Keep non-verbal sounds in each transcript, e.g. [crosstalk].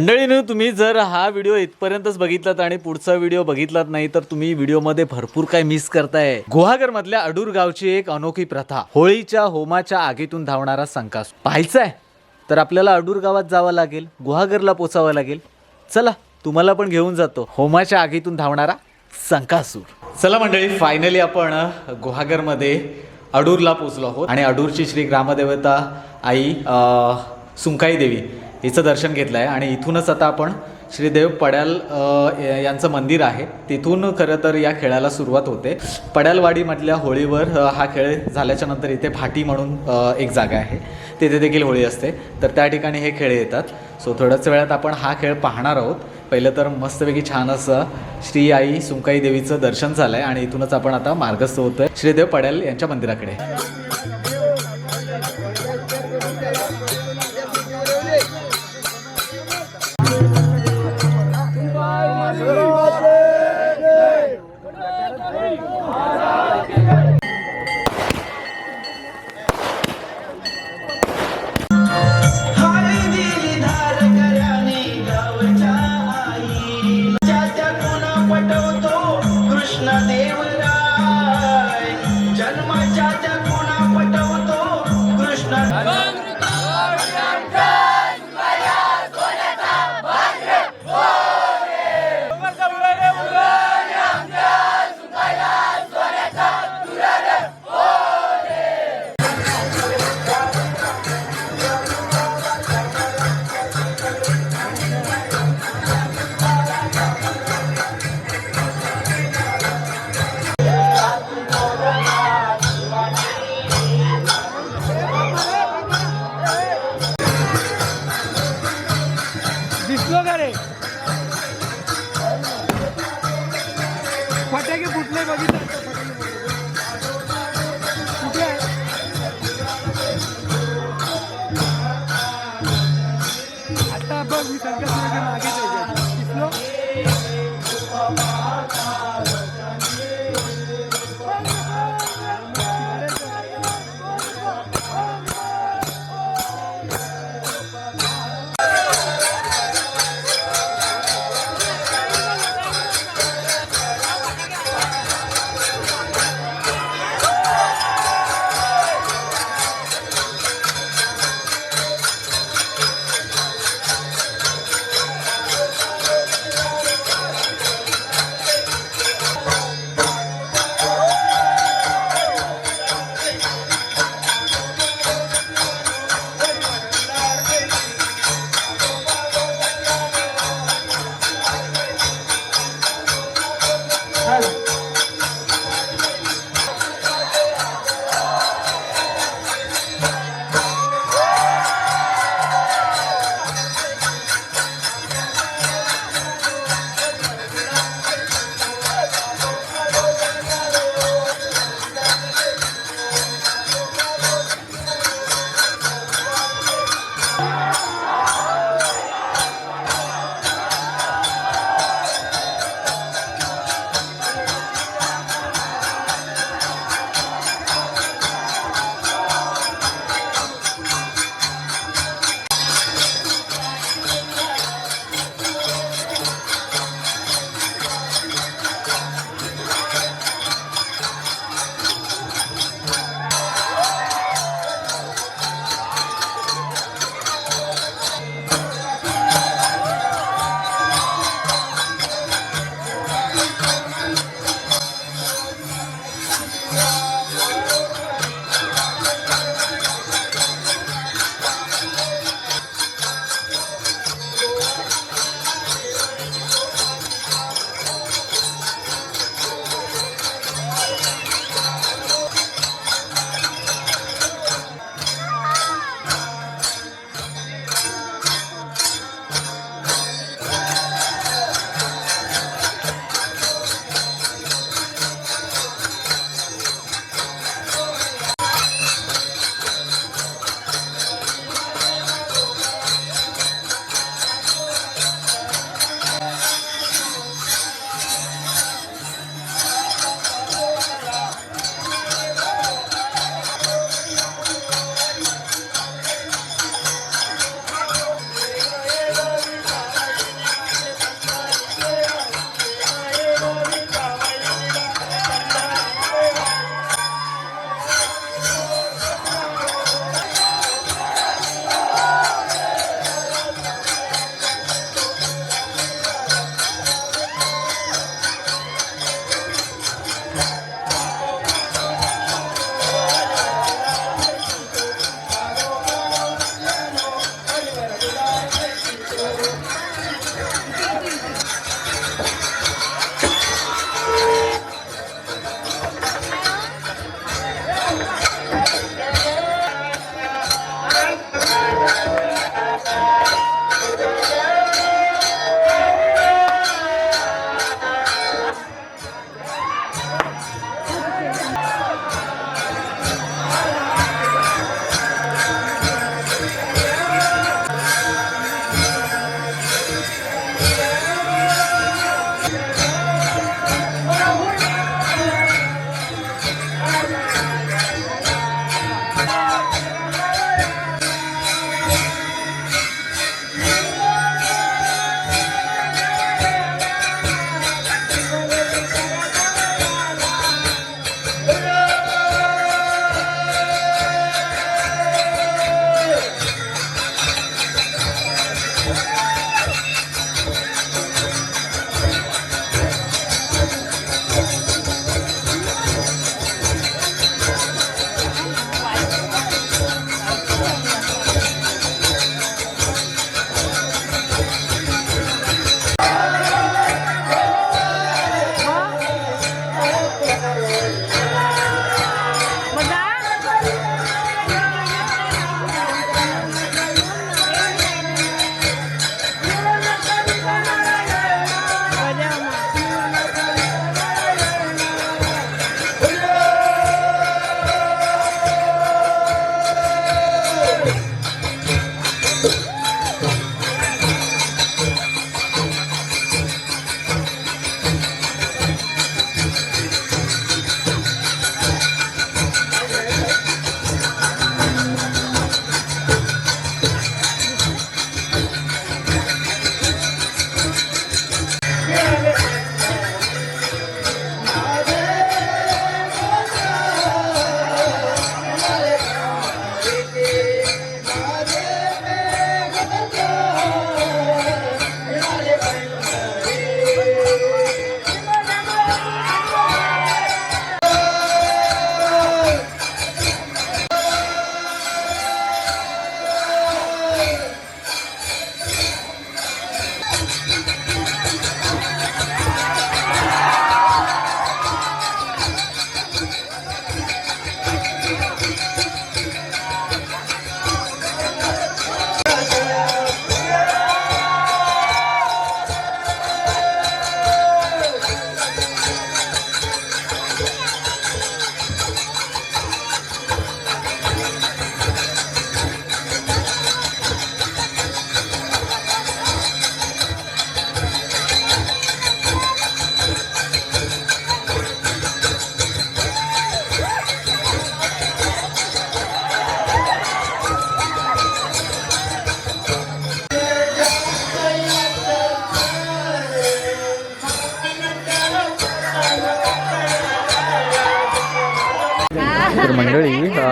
मंडळीनं तुम्ही जर हा व्हिडिओ इथपर्यंतच बघितलात आणि पुढचा व्हिडिओ बघितलात नाही तर तुम्ही व्हिडिओमध्ये भरपूर काय मिस करताय. गुहागर मधल्या अडूर गावची एक अनोखी प्रथा होळीच्या होमाच्या आगीतून धावणारा संकास. पाहायचा आहे तर आपल्याला अडूर गावात जावं लागेल गुहागरला पोचावं लागेल. चला तुम्हाला पण घेऊन जातो होमाच्या आगीतून धावणारा संकासूर. चला मंडळी फायनली आपण गुहागरमध्ये अडूरला पोचलो आहोत. आणि अडूरची श्री ग्रामदेवता आई सुंकाई देवी हिचं दर्शन घेतलं आहे आणि इथूनच आता आपण श्रीदेव पड्याल यांचं मंदिर आहे. तिथून खरं तर या खेळाला सुरुवात होते. पड्यालवाडीमधल्या होळीवर हा खेळ झाल्याच्यानंतर इथे भाटी म्हणून एक जागा आहे. तिथे देखील होळी असते. तर त्या ठिकाणी हे खेळ येतात. सो थोड्याच वेळात आपण हा खेळ पाहणार आहोत. पहिलं तर मस्तपैकी छान असं श्री आई सुंकाई देवीचं दर्शन झालं आहे आणि इथूनच आपण आता मार्गस्थ होतोय. श्रीदेव पड्याल यांच्या मंदिराकडे. रे. फटाके फुटले बघितले.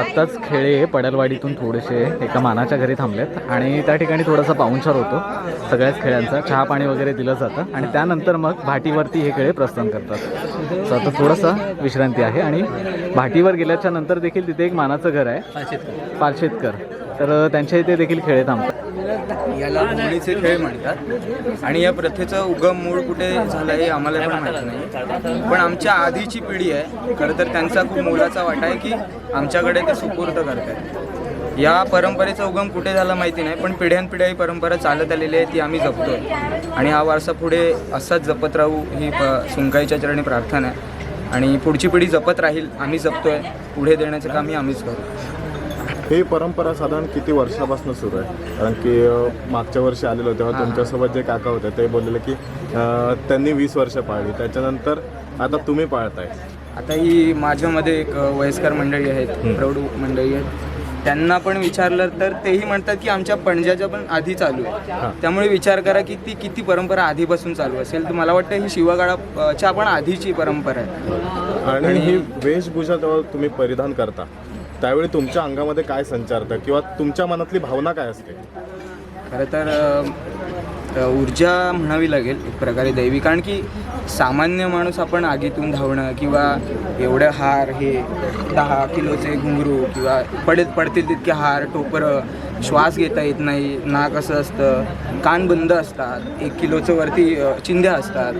आत्ताच खेळे पडलवाडीतून थोडेसे एका मानाच्या घरी थांबलेत आणि त्या ठिकाणी थोडासा पाहुणचार होतो. सगळ्याच खेळांचा चहा पाणी वगैरे दिलं जातं आणि त्यानंतर मग भाटीवरती हे खेळे प्रस्थान करतात. सो आता थोडासा विश्रांती आहे आणि भाटीवर गेल्याच्यानंतर देखील तिथे एक मानाचं घर आहे. पालशेतकर. तर त्यांच्या इथे देखील खेळ थांबतात याला होळीचे खेळ म्हणतात. आणि या प्रथेचं उगम मूळ कुठे झालं हे आम्हाला पण माहीत नाही. पण आमच्या आधीची पिढी आहे. खरं तर त्यांचा खूप मोलाचा वाटा आहे की आमच्याकडे ते सुपूर्द करतात या परंपरेचा उगम कुठे झाला माहिती नाही पण पिढ्यानपिढ्या ही परंपरा चालत आलेली आहे ती आम्ही जपतो आणि हा वारसा पुढे असाच जपत राहू ही प सुंकाईच्या चरणी प्रार्थना आहे. आणि पुढची पिढी जपत राहील आम्ही जपतोय. पुढे देण्याचं कामही आम्हीच करू. ही परंपरा साधारण किती वर्षापासून सुरू आहे? कारण की मागच्या वर्षी आलेलो तेव्हा तुमच्यासोबत जे काका होते ते बोललेले की त्यांनी वीस वर्ष पाळली. त्याच्यानंतर आता तुम्ही पाळताय. आता ही माझ्यामध्ये एक वयस्कर मंडळी आहेत प्रौढ मंडळी आहेत. त्यांना पण विचारलं तर तेही म्हणतात की आमच्या पणजाच्या पण आधी चालू आहे. त्यामुळे विचार करा की ती किती परंपरा आधीपासून चालू असेल. तर मला वाटतं ही शिवगाळाच्या पण आधीची परंपरा आहे. आणि ही वेशभूषा तुम्ही परिधान करता त्यावेळी तुमच्या अंगामध्ये काय संचारतं किंवा तुमच्या मनातली भावना काय असते? खरं तर अ, ऊर्जा म्हणावी लागेल एक प्रकारे दैवी. कारण की सामान्य माणूस आपण आगीतून धावणं किंवा एवढं हार हे दहा किलोचे घुंगरू किंवा पडत पडतील तितके हार टोपरं श्वास घेता येत नाही नाक असं असतं कान बंद असतात एक किलोचं वरती अ, चिंध्या असतात.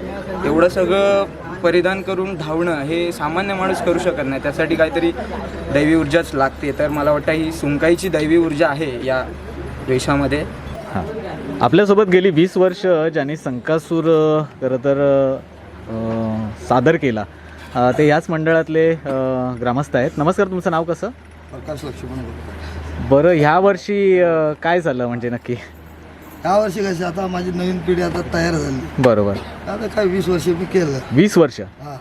एवढं सगळं परिधान करून धावणं हे सामान्य माणूस करू शकत नाही. त्यासाठी काहीतरी दैवी ऊर्जाच लागते. तर मला वाटतं ही सुंकाईची दैवी ऊर्जा आहे या वेशामध्ये. हां. आपल्यासोबत गेली वीस वर्ष ज्यांनी संकासूर खरं तर सादर केला. ते याच मंडळातले ग्रामस्थ आहेत. नमस्कार तुमचं नाव कसं? प्रकाश लक्ष्मण बरं ह्या वर्षी काय झालं म्हणजे नक्की? या वर्षी कशी आता माझी नवीन पिढी आता तयार झाली. बरोबर. आता काय वीस वर्ष मी केलं. वीस वर्ष? हा.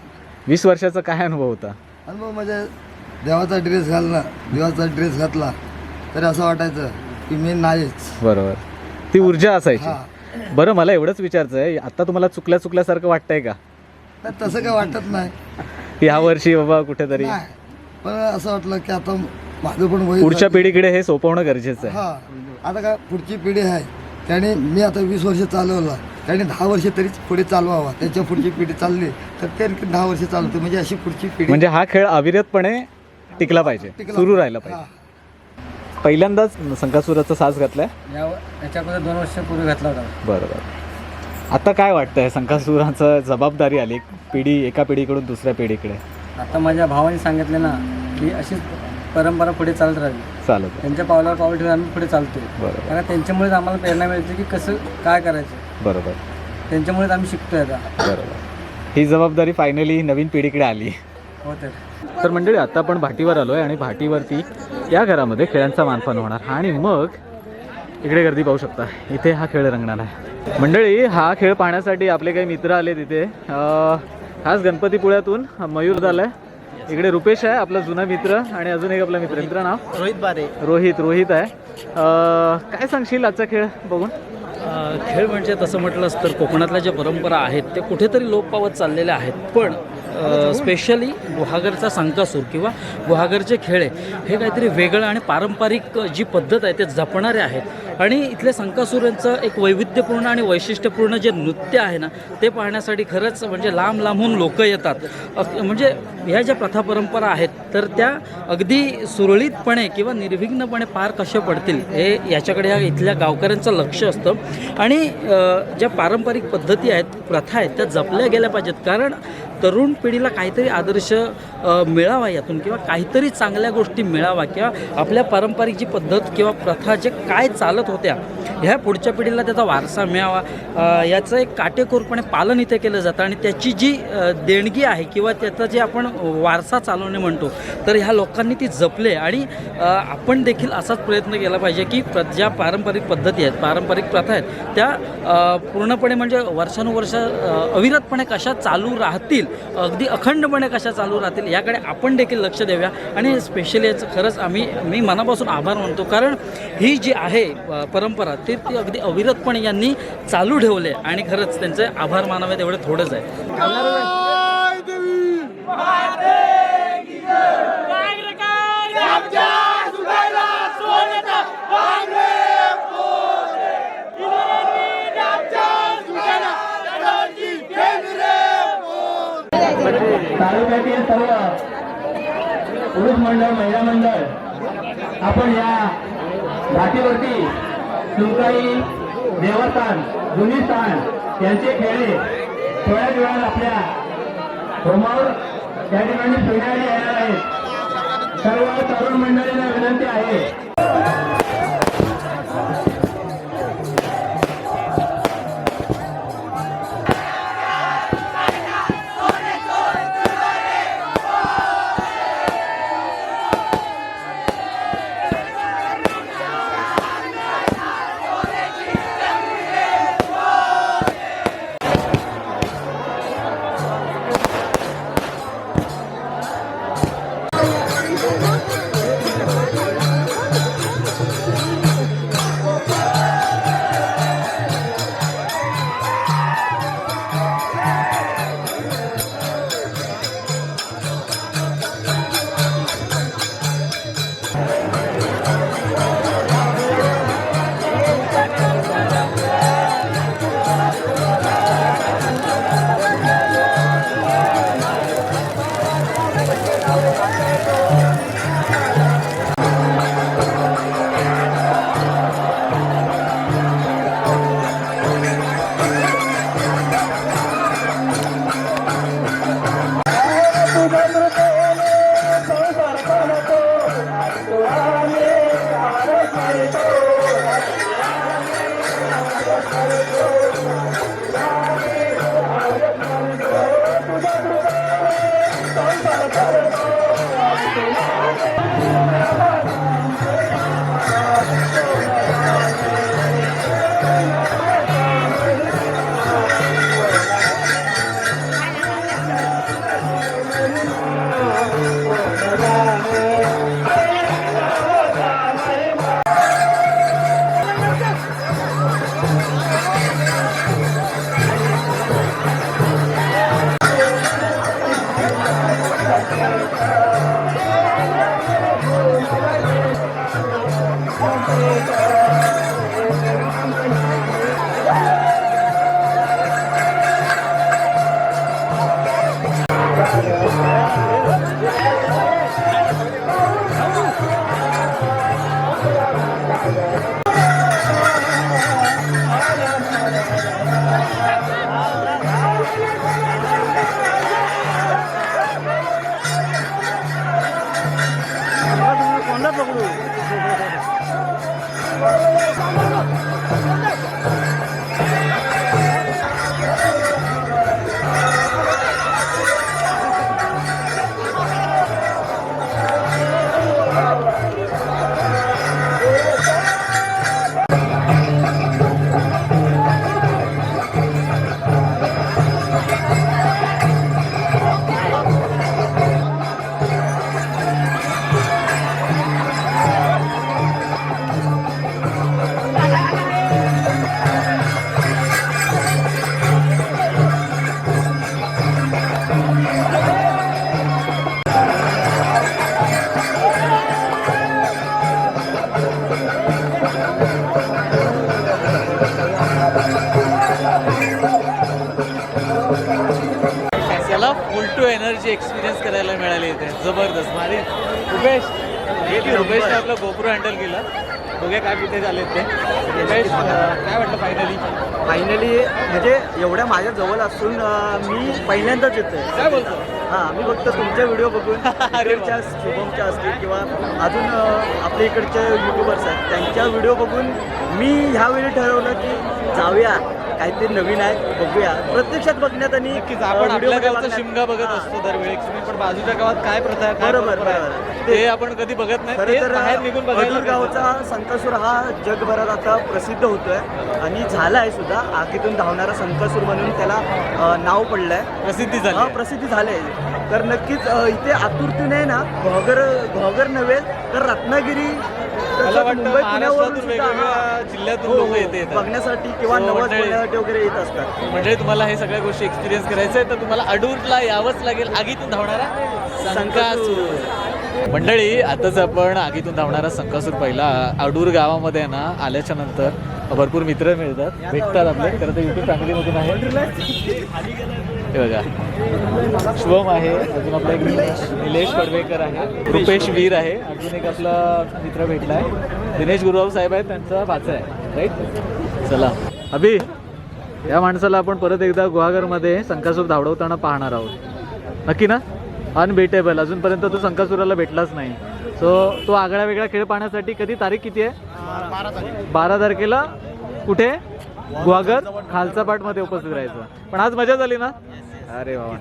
वीस वर्षाचा काय अनुभव होता? आणि मग म्हणजे देवाचा ड्रेस घालला देवाचा ड्रेस घातला तरी असं वाटायचं की मी नाहीच. बरोबर. ती ऊर्जा असायची. बरं मला एवढंच विचारायचं आहे आता तुम्हाला चुकल्या चुकल्यासारखं वाटतंय का? तर तसं काय वाटत नाही. ह्या वर्षी बाबा कुठेतरी. नाही. पण असं वाटलं की आता माझं पण वय पुढच्या. पिढीकडे हे सोपवणं गरजेचं आहे. हा. आता काय पुढची पिढी आहे. त्याने मी आता वीस वर्ष चालवला. त्याने दहा वर्ष तरी पुढे चालवावा. त्याच्या पुढची पिढी चालली तर ते आणखी दहा वर्ष चालवतो. म्हणजे अशी पुढची पिढी. म्हणजे हा खेळ अविरतपणे टिकला पाहिजे. सुरू. राहिला पाहिजे. पहिल्यांदाच संकासुराचा साज घातलाय? याच्यामध्ये दोन वर्षापूर्वी घातला होता. बरं बरं. आता काय वाटतंय? संकासुराचं जबाबदारी आली. पिढी एका पिढीकडून दुसऱ्या पिढीकडे. आता माझ्या भावाने सांगितले ना की अशीच परंपरा पुढे चालत राहावी चालत आहे. त्यांच्या पावलावर पाऊल ठेवून आम्ही पुढे चालतोय. बरोबर. कारण त्यांच्यामुळेच आम्हाला प्रेरणा मिळते की कसं काय करायचं. बरोबर. त्यांच्यामुळेच आम्ही शिकतोय आता. बरोबर. ही जबाबदारी फायनली नवीन पिढीकडे आली. हो तर. तर मंडळी आता आपण भाटीवर आलो आहे आणि भाटीवरती या घरामध्ये खेळांचा मानपान होणार. आणि मग इकडे गर्दी पाहू शकता. इथे हा खेळ रंगणार आहे. मंडळी हा खेळ पाहण्यासाठी आपले काही मित्र आले तिथे अं, खास गणपतीपुळ्यातून मयूर झालाय. इकडे रुपेश आहे आपला जुना मित्र आणि अजून एक आपला मित्र. मित्र नाव? रोहित बारे. रोहित रोहित आहे. अं, काय सांगशील आजचा खेळ बघून? अ, खेळ म्हणजे तसं म्हटलंच तर कोकणातल्या ज्या परंपरा आहेत ते कुठेतरी लोप पावत चाललेल्या आहेत. पण स्पेशली गुहागरचा संकासूर किंवा गुहागरचे खेळ आहे हे काहीतरी वेगळं आणि पारंपरिक जी पद्धत आहे ते जपणारे आहेत. आणि इथले संकासुरांचं एक वैविध्यपूर्ण आणि वैशिष्ट्यपूर्ण जे नृत्य आहे ना ते पाहण्यासाठी खरंच म्हणजे लांब लांबून लोक येतात. अ- म्हणजे ह्या ज्या प्रथा परंपरा आहेत तर त्या अगदी सुरळीतपणे किंवा निर्विघ्नपणे पार कशा पडतील हे याच्याकडे ह्या इथल्या गावकऱ्यांचं लक्ष असतं. आणि ज्या पारंपरिक पद्धती आहेत प्रथा आहेत त्या जपल्या गेल्या पाहिजेत. कारण तरुण पिढीला काहीतरी आदर्श मिळावा यातून किंवा काहीतरी चांगल्या गोष्टी मिळावा किंवा आपल्या पारंपरिक जी पद्धत किंवा प्रथा जे काय चालत होत्या ह्या पुढच्या पिढीला त्याचा वारसा मिळावा. याचं एक काटेकोरपणे पालन इथे केलं जातं आणि त्याची जी देणगी आहे किंवा त्याचं जे आपण वारसा चालवणे म्हणतो तर ह्या लोकांनी ती जपले आणि आपण देखील असाच प्रयत्न केला पाहिजे की प्र ज्या पारंपरिक पद्धती आहेत पारंपरिक प्रथा आहेत त्या पूर्णपणे म्हणजे वर्षानुवर्ष अविरतपणे कशा चालू राहतील अगदी अखंडपणे कशा चालू राहतील याकडे आपण देखील लक्ष देऊया. आणि स्पेशली याचं खरंच आम्ही मी मनापासून आभार मानतो कारण ही जी आहे परंपरा ती ती अगदी अविरतपणे यांनी चालू ठेवले. आणि खरंच त्यांचे आभार मानावेत एवढे थोडंच आहे. तालुक्यातील सर्व पुरुष मंडळ महिला मंडळ आपण या घाटीवरती सुनकाई देवस्थान जुनी स्थान यांचे खेळे थोड्याच वेळात आपल्या होमावर त्या ठिकाणी फिरण्यात येणार आहेत. सर्व तरुण मंडळींना विनंती आहे. 闪闪的太阳照亮了我的方 एक्सपिरियन्स करायला मिळाली इथे. जबरदस्त. भारी रुपेश. रुपेशने आपला गोप्रो हँडल केला. बघूया काय तिथे झाले ते. रुपेश काय वाटलं फायनली फायनली म्हणजे एवढ्या माझ्या जवळ असून मी पहिल्यांदाच येतोय. काय बोलतो? हां मी फक्त तुमचे व्हिडिओ बघून. [laughs] इकडच्या शुभमच्या असतील किंवा अजून आपल्या इकडचे युट्यूबर्स आहेत त्यांच्या व्हिडिओ बघून मी ह्यावेळी ठरवलं की जाऊया. काहीतरी नवीन आहे बघूया. प्रत्यक्षात बघण्यात आणि नक्कीच आपण आपल्या गावचा शिमगा बघत. असतो दरवेळी. तुम्ही पण बाजूच्या गावात काय प्रथा आहे काय बरोबर, परंपरा आहे, बरोबर. ते आपण कधी बघत नाही खरं ते तर बाहेर निघून बघायला अडूर गावचा संकासूर हा जगभरात आता प्रसिद्ध होतोय आणि झाला आहे सुद्धा. आगीतून धावणारा संकासूर म्हणून त्याला अं, नाव पडलंय. प्रसिद्धी झाली हा आहे. प्रसिद्धी झाले तर नक्कीच अं, इथे आतुरतेने ना घॉगर घॉगर नव्हे तर रत्नागिरी मला तसंच वाटतं मुंबई पुण्यावरून महाराष्ट्रातून सुद्धा, वेगवेगळ्या हा. जिल्ह्यातून हो, लोक हो, येते येतात. बघण्यासाठी किंवा हो, नवस मंडळी. बघण्यासाठी वगैरे येत असतात म्हणजे तुम्हाला हे सगळ्या गोष्टी एक्सपिरियन्स करायचं आहे तर तुम्हाला अडूरला यावंच लागेल आगीतून धावणारा संकासूर मंडळी आताच आपण आगीतून धावणारा संकासूर पहिला अडूर गावामध्ये ना आल्याच्यानंतर भरपूर मित्र मिळतात. भेटतात आपले. खरं तर युट्यूब फॅमिलीमधून आहे. हे बघा. शुभम आहे. अजून आपला एक निलेश. पडवेकर आहे. रुपेश वीर आहे. अजून एक आपला मित्र भेटला आहे दिनेश गुरुराव साहेब आहेत. त्यांचा भाचा आहे. राईट चला. अभि या माणसाला आपण परत एकदा गुहागरमध्ये संकासूर धावडवताना पाहणार आहोत. नक्की ना? अनबेटेबल अजूनपर्यंत तो संकासुराला भेटलाच नाही. सो तो आगळा वेगळा खेळ पाहण्यासाठी कधी तारीख किती आहे? बारा तारखेला कुठे? गुहागर खालचा पाठमध्ये उपस्थित राहायचं. पण आज मजा झाली ना? अरे वा.